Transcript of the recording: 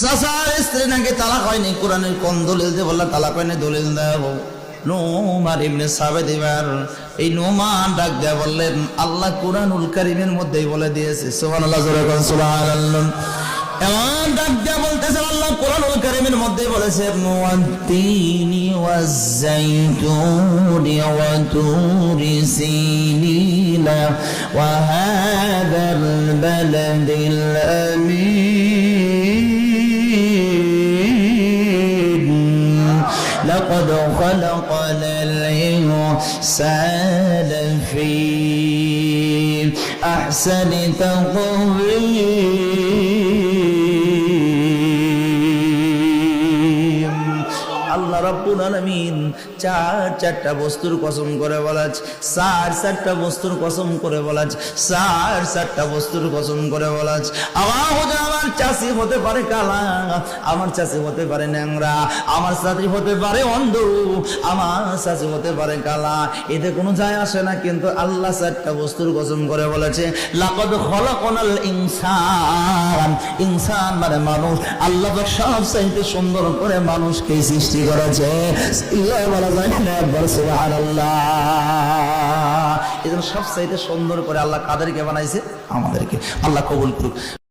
চাচার স্ত্রী নাকি তালাক হয়নি? কোরআনের কোন দলিল দিয়ে বললা, তালাক হয়নি, দলিল দেও নোমার ইবনে সাবেদ এবার এই নোমান ডাক দেয়া বললেন, আল্লাহ কোরআনুল কারিমের মধ্যেই বলে দিয়েছে। সুবহানাল্লাহ, জোরে কোন, সুবহানাল্লাহ। এমন ডাক দেয়া বলতেছেন, আল্লাহ কোরআনুল কারিমের মধ্যে বলেছে মুআত্তিনি ওয়াজ-জাইতুনি ওয়া তুরি সিনিনা ওয়া হাদাল আমিন। لقد خلقنا الإنسان في أحسن تقويم. আল্লাহ রাব্বুল আলামিন চার, চারটা বস্তুর কসম করে বলাজ, চার, চারটা বস্তুর কসম করে বলাজ, চার, চারটা বস্তুর কসম করে বলাজ। আমার চাষি হতে পারে কালা, আমার চাষি হতে পারে ন্যাংরা, আমার চাষি হতে পারে অন্ধ, আমার চাষি হতে পারে কালা। এতে কোনো যায় আসে না, কিন্তু আল্লাহ চারটা বস্তুর কসম করে বলেছে, লাকদ খলাকনাল ইনসান। ইনসান মানে মানুষ। আল্লাহ সব চাইতে সুন্দর করে মানুষকে সৃষ্টি করেছে। ইল্লাহ বলা যায় না একবার, সুবহানাল্লাহ। এজন্য সব চাইতে সুন্দর করে আল্লাহ কাদেরকে বানাইছে? আমাদেরকে। আল্লাহ কবুল করুক।